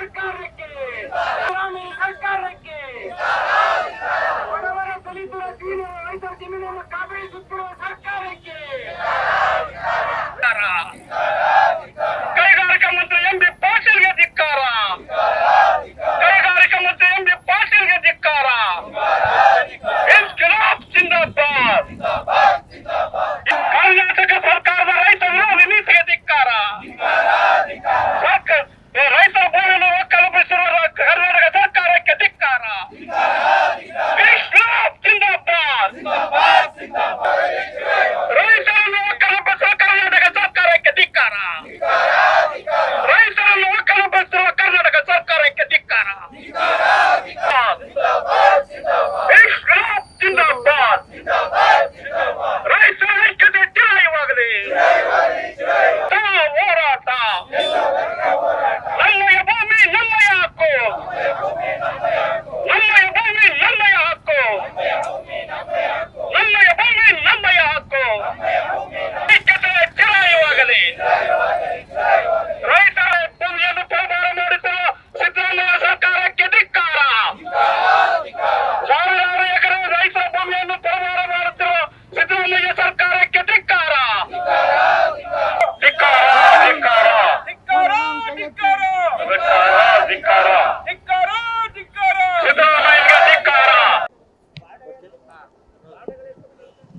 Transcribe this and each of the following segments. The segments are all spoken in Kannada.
ಸರ್ಕಾರ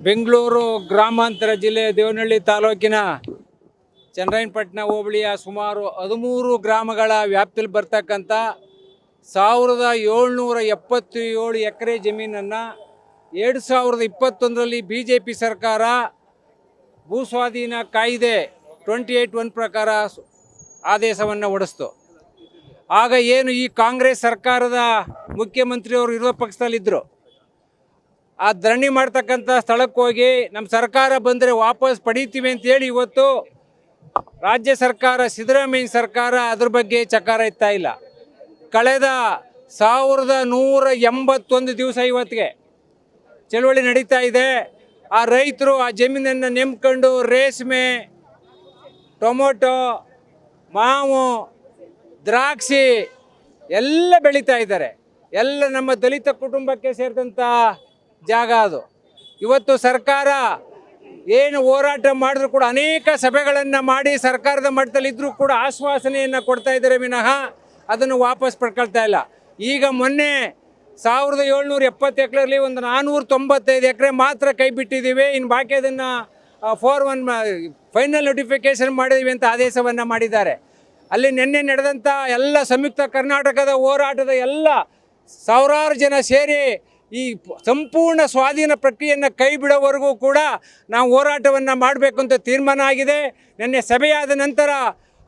ಬೆಂಗಳೂರು ಗ್ರಾಮಾಂತರ ಜಿಲ್ಲೆ ದೇವನಹಳ್ಳಿ ತಾಲೂಕಿನ ಚನ್ನರಾಯಪಟ್ಟಣ ಹೋಬಳಿಯ ಸುಮಾರು ಹದಿಮೂರು ಗ್ರಾಮಗಳ ವ್ಯಾಪ್ತಿಯಲ್ಲಿ ಬರ್ತಕ್ಕಂಥ ಸಾವಿರದ ಏಳ್ನೂರ ಎಪ್ಪತ್ತು ಏಳು ಎಕರೆ ಜಮೀನನ್ನು ಎರಡು ಸಾವಿರದ ಇಪ್ಪತ್ತೊಂದರಲ್ಲಿ ಬಿ ಜೆ ಪಿ ಸರ್ಕಾರ ಭೂಸ್ವಾಧೀನ ಕಾಯ್ದೆ ಟ್ವೆಂಟಿ ಏಯ್ಟ್ ಒನ್ ಪ್ರಕಾರ ಆದೇಶವನ್ನು ಹೊಡೆಸ್ತು. ಆಗ ಏನು ಈ ಕಾಂಗ್ರೆಸ್ ಸರ್ಕಾರದ ಮುಖ್ಯಮಂತ್ರಿಯವರು ವಿರೋಧ ಪಕ್ಷದಲ್ಲಿದ್ದರು ಆ ಧರಣಿ ಮಾಡ್ತಕ್ಕಂಥ ಸ್ಥಳಕ್ಕೆ ಹೋಗಿ ನಮ್ಮ ಸರ್ಕಾರ ಬಂದರೆ ವಾಪಸ್ ಪಡೀತೀವಿ ಅಂತೇಳಿ ಇವತ್ತು ರಾಜ್ಯ ಸರ್ಕಾರ, ಸಿದ್ದರಾಮಯ್ಯ ಸರ್ಕಾರ ಅದ್ರ ಬಗ್ಗೆ ಚಕಾರ ಎತ್ತಾ ಇಲ್ಲ. ಕಳೆದ ಸಾವಿರದ ನೂರ ಎಂಬತ್ತೊಂದು ದಿವಸ ಇವತ್ತಿಗೆ ಚಳುವಳಿ ನಡೀತಾ ಇದೆ. ಆ ರೈತರು ಆ ಜಮೀನನ್ನು ನೆಮ್ಕೊಂಡು ರೇಷ್ಮೆ, ಟೊಮೊಟೊ, ಮಾವು, ದ್ರಾಕ್ಷಿ ಎಲ್ಲ ಬೆಳೀತಾ ಇದ್ದಾರೆ. ಎಲ್ಲ ನಮ್ಮ ದಲಿತ ಕುಟುಂಬಕ್ಕೆ ಸೇರಿದಂಥ ಜಾಗ ಅದು. ಇವತ್ತು ಸರ್ಕಾರ ಏನು ಹೋರಾಟ ಮಾಡಿದ್ರು ಕೂಡ ಅನೇಕ ಸಭೆಗಳನ್ನು ಮಾಡಿ ಸರ್ಕಾರದ ಮಟ್ಟದಲ್ಲಿ ಇದ್ದರೂ ಕೂಡ ಆಶ್ವಾಸನೆಯನ್ನು ಕೊಡ್ತಾ ಇದ್ದಾರೆ ವಿನಃ ಅದನ್ನು ವಾಪಸ್ ಪಡ್ಕೊಳ್ತಾ ಇಲ್ಲ. ಈಗ ಮೊನ್ನೆ ಸಾವಿರದ ಏಳ್ನೂರ ಎಪ್ಪತ್ತು ಎಕರೆಯಲ್ಲಿ ಒಂದು ನಾನ್ನೂರ ತೊಂಬತ್ತೈದು ಎಕರೆ ಮಾತ್ರ ಕೈ ಬಿಟ್ಟಿದ್ದೀವಿ. ಇನ್ನು ಬಾಕಿ ಅದನ್ನು ಫೋರ್ ಒನ್ ಫೈನಲ್ ನೋಟಿಫಿಕೇಶನ್ ಮಾಡಿದ್ದೀವಿ ಅಂತ ಆದೇಶವನ್ನು ಮಾಡಿದ್ದಾರೆ. ಅಲ್ಲಿ ನಿನ್ನೆ ನಡೆದಂಥ ಎಲ್ಲ ಸಂಯುಕ್ತ ಕರ್ನಾಟಕದ ಹೋರಾಟದ ಎಲ್ಲ ಸಾವಿರಾರು ಜನ ಸೇರಿ ಈ ಸಂಪೂರ್ಣ ಸ್ವಾಧೀನ ಪ್ರಕ್ರಿಯೆಯನ್ನು ಕೈ ಬಿಡೋವರೆಗೂ ಕೂಡ ನಾವು ಹೋರಾಟವನ್ನು ಮಾಡಬೇಕು ಅಂತ ತೀರ್ಮಾನ ಆಗಿದೆ. ನಿನ್ನೆ ಸಭೆಯಾದ ನಂತರ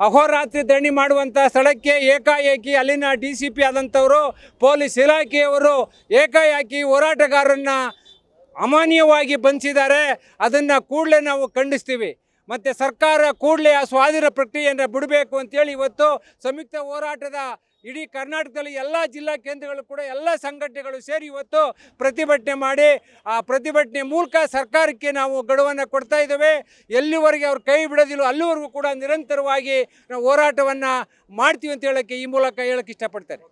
ಅಹೋರಾತ್ರಿ ದಣಿ ಮಾಡುವಂಥ ಸ್ಥಳಕ್ಕೆ ಏಕಾಏಕಿ ಅಲ್ಲಿನ ಡಿ ಸಿ ಪಿ ಆದಂಥವರು, ಪೊಲೀಸ್ ಇಲಾಖೆಯವರು ಏಕಾಏಕಿ ಹೋರಾಟಗಾರರನ್ನು ಅಮಾನ್ಯವಾಗಿ ಬಂಧಿಸಿದ್ದಾರೆ. ಅದನ್ನು ಕೂಡಲೇ ನಾವು ಖಂಡಿಸ್ತೀವಿ. ಮತ್ತು ಸರ್ಕಾರ ಕೂಡಲೇ ಆ ಸ್ವಾಧೀನ ಪ್ರಕ್ರಿಯೆಯನ್ನು ಬಿಡಬೇಕು ಅಂತೇಳಿ ಇವತ್ತು ಸಂಯುಕ್ತ ಹೋರಾಟದ ಇಡೀ ಕರ್ನಾಟಕದಲ್ಲಿ ಎಲ್ಲ ಜಿಲ್ಲಾ ಕೇಂದ್ರಗಳು ಕೂಡ ಎಲ್ಲ ಸಂಘಟನೆಗಳು ಸೇರಿ ಇವತ್ತು ಪ್ರತಿಭಟನೆ ಮಾಡಿ, ಆ ಪ್ರತಿಭಟನೆ ಮೂಲಕ ಸರ್ಕಾರಕ್ಕೆ ನಾವು ಗಡುವನ್ನು ಕೊಡ್ತಾ ಇದ್ದೇವೆ. ಎಲ್ಲಿವರೆಗೆ ಅವ್ರು ಕೈ ಬಿಡೋದಿಲ್ಲ ಅಲ್ಲಿವರೆಗೂ ಕೂಡ ನಿರಂತರವಾಗಿ ನಾವು ಹೋರಾಟವನ್ನು ಮಾಡ್ತೀವಿ ಅಂತ ಹೇಳೋಕ್ಕೆ ಈ ಮೂಲಕ ಹೇಳೋಕ್ಕೆ ಇಷ್ಟಪಡ್ತಾರೆ